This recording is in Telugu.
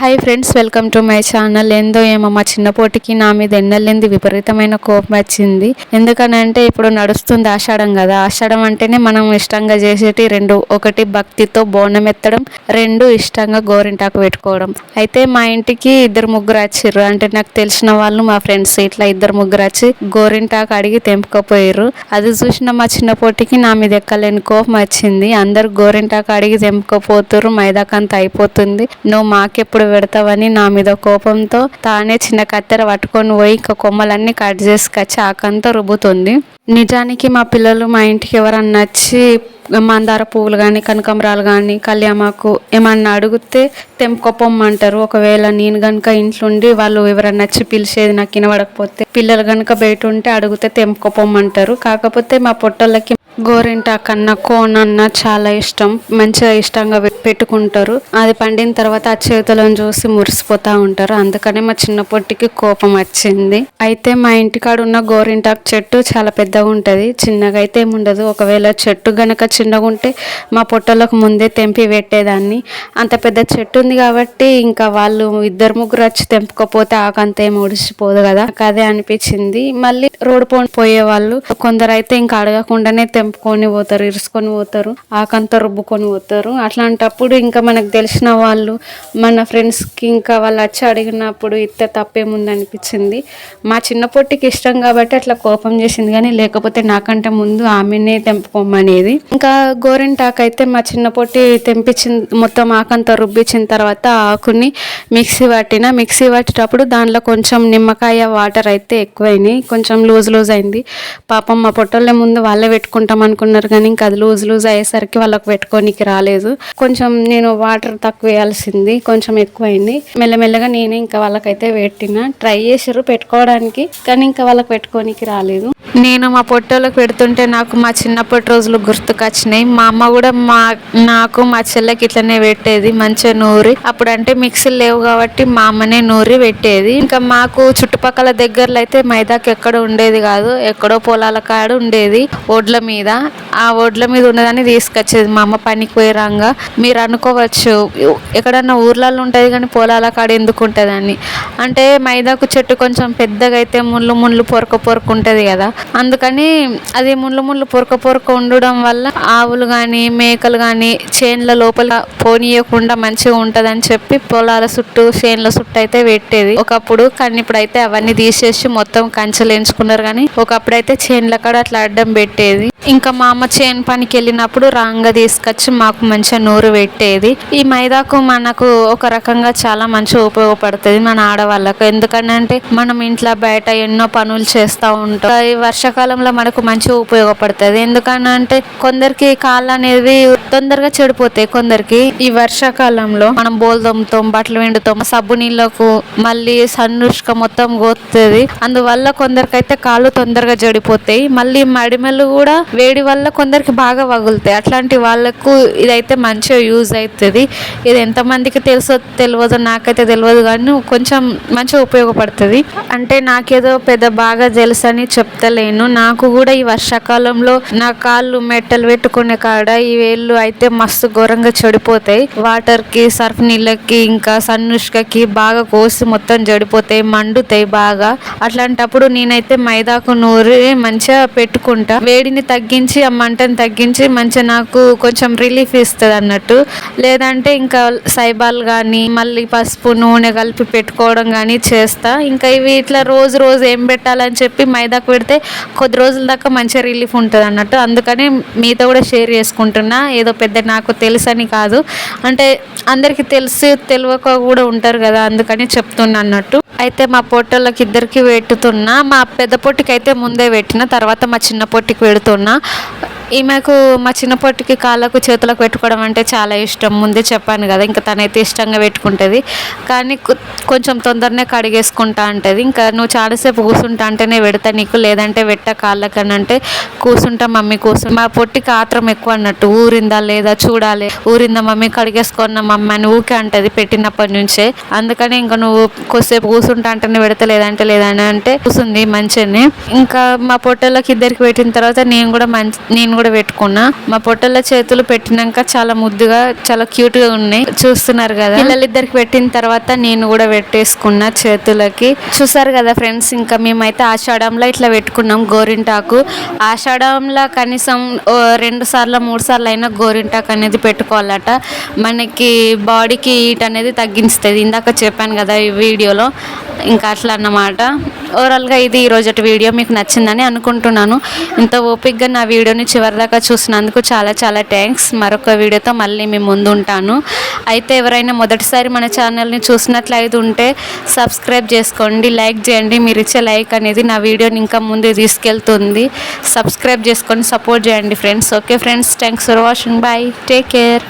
Hi friends welcome to my channel ఏందో ఏమో మా చిన్నపోటికి నా మీద ఎన్నెళ్ళింది విపరీతమైన కోపం వచ్చింది. ఎందుకనంటే ఇప్పుడు నడుస్తుంది ఆషాఢం కదా. ఆషాఢం అంటేనే మనం ఇష్టంగా చేసేటి రెండు ఒకటి భక్తితో బోనం ఎత్తడం రెండు ఇష్టంగా గోరింటాకు పెట్టుకోవడం. అయితే మా ఇంటికి ఇద్దరు ముగ్గురు వచ్చిర్రు. అంటే నాకు తెలిసిన వాళ్ళు మా ఫ్రెండ్స్ ఇట్లా ఇద్దరు ముగ్గురు వచ్చి గోరింటాకు అడిగి తెంపుకపోయారు అది చూసిన మా చిన్నపోటికి నా మీద ఎక్కలేని కోపం వచ్చింది. అందరు గోరింటాకు అడిగి తెంపుకపోతురు మైదాకంత అయిపోతుంది. నువ్వు మాకెప్పుడు పెడతావని నా మీద కోపంతో తానే చిన్న కత్తెర పట్టుకొని పోయి ఇంకా కొమ్మలన్నీ కట్ చేసుకొచ్చి ఆకంతా రుబ్బుతుంది. నిజానికి మా పిల్లలు మా ఇంటికి ఎవరన్నా వచ్చి మందార పువ్వులు కానీ కనకాంబరాలు కానీ కళ్యామాకు ఏమన్నా అడిగితే తెంపుకోపమ్మంటారు. ఒకవేళ నేను కనుక ఇంట్లోండి వాళ్ళు ఎవరన్నా వచ్చి పిలిచేది నాకు వినబడకపోతే పిల్లలు కనుక బయట ఉంటే అడిగితే తెంపుకోపమ్మంటారు. కాకపోతే మా పొట్టళ్ళకి గోరింటాకన్నా అన్న చాలా ఇష్టం. మంచిగా ఇష్టంగా పె- పెట్టుకుంటారు. అది పండిన తర్వాత ఆ చేతులను చూసి మురిసిపోతూ ఉంటారు. అందుకనే మా చిన్న పొట్టికి కోపం వచ్చింది. అయితే మా ఇంటికాడ ఉన్న గోరింటాకు చెట్టు చాలా పెద్దగా ఉంటుంది. చిన్నగా అయితే ఏముండదు ఒకవేళ చెట్టు గనక చిన్నగా ఉంటే మా పొట్టలకు ముందే తెంపి పెట్టేదాన్ని. అంత పెద్ద చెట్టు ఉంది కాబట్టి ఇంకా వాళ్ళు ఇద్దరు ముగ్గురు వచ్చి తెంపుకపోతే ఆకంత ఏం ఒడిసిపోదు కదా. అదే అనిపించింది. మళ్ళీ రోడ్డు పో పోయే వాళ్ళు కొందరు అయితే ఇంకా అడగకుండానే తెంపుకొని పోతారు ఇరుసుకొని పోతారు ఆకంత రుబ్బుకొని పోతారు. అట్లాంటప్పుడు ఇంకా మనకు తెలిసిన వాళ్ళు మన ఫ్రెండ్స్ ఫ్రెండ్స్కి ఇంకా వాళ్ళు వచ్చి అడిగినప్పుడు ఇస్తే తప్పేముంది అనిపించింది. మా చిన్న పొట్టికి ఇష్టం కాబట్టి అట్లా కోపం చేసింది కానీ లేకపోతే నాకంటే ముందు ఆమెనే తెంపుకోమనేది. ఇంకా గోరింటాకు అయితే మా చిన్న పొట్టి తెంపించిన మొత్తం ఆకంతా రుబ్బించిన తర్వాత ఆకుని మిక్సీ పట్టిన. మిక్సీ పట్టేటప్పుడు దాంట్లో కొంచెం నిమ్మకాయ వాటర్ అయితే ఎక్కువైనాయి. కొంచెం లూజ్ లూజ్ అయింది. పాపం మా పొట్టోళ్ళే ముందు వాళ్ళే పెట్టుకుంటాం అనుకున్నారు కానీ ఇంకా అది లూజ్ లూజ్ అయ్యేసరికి వాళ్ళకి పెట్టుకోనికి రాలేదు. కొంచెం నేను వాటర్ తక్కువ వేయాల్సింది. కొంచెం ఎక్కువ ఎక్కువైంది. మెల్లమెల్లగా నేనే ఇంకా వాళ్ళకైతే పెట్టిన. ట్రై చేసారు పెట్టుకోవడానికి కానీ ఇంకా వాళ్ళకి పెట్టుకోనికి రాలేదు. నేను మా పొట్టోళ్ళకి పెడుతుంటే నాకు మా చిన్నప్పటి రోజులు గుర్తుకొచ్చినాయి. మా అమ్మ కూడా మా నాకు మా చెల్లెకి ఇట్లనే పెట్టేది మంచిగా నూరి. అప్పుడు అంటే మిక్సీలు లేవు కాబట్టి మా అమ్మనే నూరి పెట్టేది. ఇంకా మాకు చుట్టుపక్కల దగ్గరలో అయితే మైదాకి ఎక్కడ ఉండేది కాదు ఎక్కడో పొలాల కాడ ఉండేది ఒడ్ల మీద. ఆ ఒడ్ల మీద ఉన్నదాన్ని తీసుకొచ్చేది మా అమ్మ పనికి పోయి రాగా. మీరు అనుకోవచ్చు ఎక్కడన్నా ఊర్లలో ఉంటుంది కానీ పొలాల కాడ ఎందుకు ఉంటుందని. అంటే మైదాకు చెట్టు కొంచెం పెద్దగా అయితే ముళ్ళు ముళ్ళు పొరక పొరక ఉంటుంది కదా. అందుకని అది ముళ్ళు ముళ్ళు పొరక పొరక ఉండడం వల్ల ఆవులు కానీ మేకలు కానీ చేన్ల లోపల పోనీయకుండా మంచిగా ఉంటుందని చెప్పి పొలాల చుట్టూ చేన్ల చుట్టూ అయితే పెట్టేది. ఒకప్పుడు కానీ ఇప్పుడైతే అవన్నీ తీసేసి మొత్తం కంచెలు ఎంచుకున్నారు కానీ ఒకప్పుడు అయితే చేన్ల కాడ అట్లా అడ్డం పెట్టేది. ఇంకా మా అమ్మ చేను పనికి వెళ్ళినప్పుడు రాంగా తీసుకొచ్చి మాకు మంచిగా నూరు పెట్టేది. ఈ మైదాకు మనకు ఒక రకం రకంగా చాలా మంచిగా ఉపయోగపడుతుంది మన ఆడవాళ్ళకు. ఎందుకంటే మనం ఇంట్లో బయట ఎన్నో పనులు చేస్తూ ఉంటాం. ఈ వర్షాకాలంలో మనకు మంచిగా ఉపయోగపడుతుంది. ఎందుకనంటే కొందరికి కాళ్ళు అనేది తొందరగా చెడిపోతాయి. కొందరికి ఈ వర్షాకాలంలో మనం బోల్ తోముతాం బట్టలు వెండుతాం సబ్బు నీళ్ళకు మళ్ళీ సన్నుష్క మొత్తం గోతుంది అందువల్ల కొందరికైతే కాళ్ళు తొందరగా చెడిపోతాయి. మళ్ళీ మడిమెలు కూడా వేడి వల్ల కొందరికి బాగా వగులుతాయి. అట్లాంటి వాళ్ళకు ఇదైతే మంచిగా యూజ్ అవుతుంది. ఇది ఎంతమందికి తెలుసో తెలియదో నాకైతే తెలియదు కానీ కొంచెం మంచిగా ఉపయోగపడుతుంది. అంటే నాకేదో పెద్ద బాగా తెలుసు అని చెప్తలేను. నాకు కూడా ఈ వర్షాకాలంలో నా కాళ్ళు మెట్టలు పెట్టుకునే కాడ ఈ వేళ్ళు అయితే మస్తు ఘోరంగా చెడిపోతాయి. వాటర్కి సర్ఫ్ నీళ్ళకి ఇంకా సన్నుష్కకి బాగా కోసి మొత్తం చెడిపోతాయి మండుతాయి బాగా. అట్లాంటప్పుడు నేనైతే మైదాకు నూరి మంచిగా పెట్టుకుంటా. వేడిని తగ్గించి ఆ మంటను తగ్గించి మంచిగా నాకు కొంచెం రిలీఫ్ ఇస్తుంది అన్నట్టు లేదంటే ఇంకా సైబాల్ కానీ మళ్ళీ పసుపు నూనె కలిపి పెట్టుకోవడం కానీ చేస్తా. ఇంకా ఇవి ఇట్లా రోజు రోజు ఏం పెట్టాలని చెప్పి మైదాకు పెడితే కొద్ది రోజుల దాకా మంచిగా రిలీఫ్ ఉంటుంది అన్నట్టు. అందుకని మీతో కూడా షేర్ చేసుకుంటున్నా. ఏదో పెద్ద నాకు తెలుసని కాదు. అంటే అందరికీ తెలిసి తెలియక కూడా ఉంటారు కదా అందుకని చెప్తున్నా అన్నట్టు. అయితే మా పొట్టోళ్ళకి ఇద్దరికి పెట్టుతున్నా. మా పెద్ద పొట్టికి అయితే ముందే పెట్టిన. తర్వాత మా చిన్న పొట్టికి పెడుతున్నా. ఈమెకు మా చిన్న పొట్టికి కాళ్ళకు చేతులకు పెట్టుకోవడం అంటే చాలా ఇష్టం. ముందే చెప్పాను కదా ఇంకా తనైతే ఇష్టంగా పెట్టుకుంటుంది. కానీ కొంచెం తొందరనే కడిగేసుకుంటా అంటది. ఇంకా నువ్వు చాలాసేపు కూర్చుంటా అంటేనే పెడతా. నీకు లేదంటే పెట్ట కాళ్ళకని అంటే కూర్చుంటా మమ్మీ కూర్చుంటా మా పొట్టికి ఆత్రం ఎక్కువ అన్నట్టు. ఊరిందా లేదా చూడాలి. ఊరిందా మమ్మీ కడిగేసుకున్న మమ్మీ అని ఊకే అంటది పెట్టినప్పటి నుంచే. అందుకని ఇంకా నువ్వు కొద్దిసేపు కూర్చుంటా అంటే పెడతా. లేదంటే లేదని అంటే కూర్చుంది మంచిగానే. ఇంకా మా పొట్టలోకి ఇద్దరికి పెట్టిన తర్వాత నేను కూడా మంచి నేను కూడా పెట్టుకున్నా. మా పొట్టల చేతులు పెట్టినాక చాలా ముద్దుగా చాలా క్యూట్గా ఉన్నాయి. చూస్తున్నారు కదా. ఇద్దరికి పెట్టిన తర్వాత నేను కూడా పెట్టేసుకున్న చేతులకి. చూసారు కదా ఫ్రెండ్స్ ఇంకా మేమైతే ఆషాఢంలో ఇట్లా పెట్టుకున్నాం గోరింటాకు. ఆషాఢంలో కనీసం రెండు సార్లు మూడు సార్లు అయినా గోరింటాకు అనేది పెట్టుకోవాలట. మనకి బాడీకి హీట్ అనేది తగ్గించుతుంది ఇందాక చెప్పాను కదా ఈ వీడియోలో. ఇంకా అట్లా అన్నమాట. ఓవరాల్గా ఇది ఈరోజు వీడియో మీకు నచ్చిందని అనుకుంటున్నాను. ఇంత ఓపిక్గా నా వీడియోని చివరిదాకా చూసినందుకు చాలా చాలా థ్యాంక్స్ మరొక వీడియోతో మళ్ళీ మీ ముందు ఉంటాను. అయితే ఎవరైనా మొదటిసారి మన ఛానల్ని చూసినట్లయితే ఉంటే సబ్స్క్రైబ్ చేసుకోండి లైక్ చేయండి. మీరు ఇచ్చే లైక్ అనేది నా వీడియోని ఇంకా ముందు తీసుకెళ్తుంది. సబ్స్క్రైబ్ చేసుకొని సపోర్ట్ చేయండి friends okay friends thanks for watching bye take care